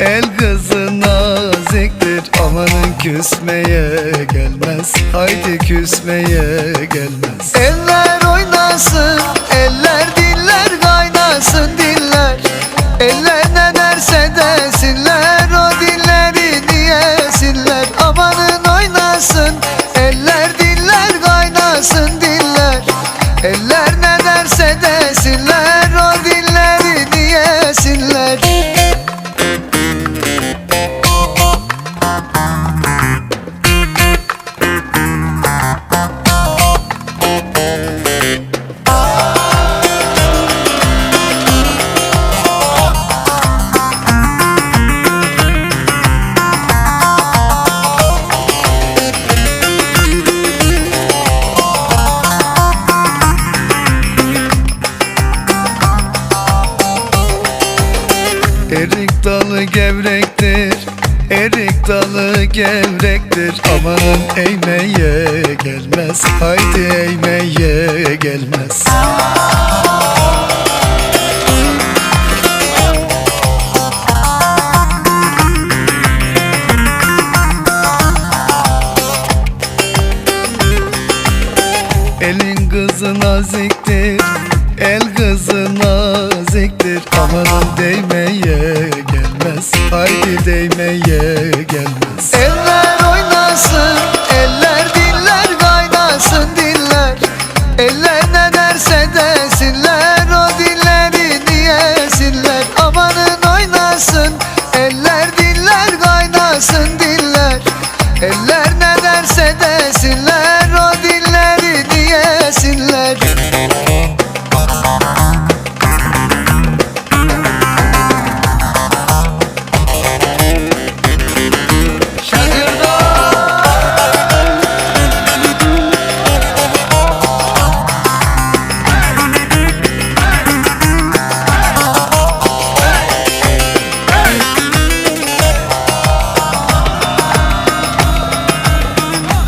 El kızı naziktir Amanın küsmeye gelmez. Haydi küsmeye gelmez. Eller oynasın Eller Erik dalı gevrektir Erik dalı gevrektir. Amanın eğmeye gelmez Haydi eğmeye gelmez. Elin kızı naziktir El kızı naziktir. Amanın değmeye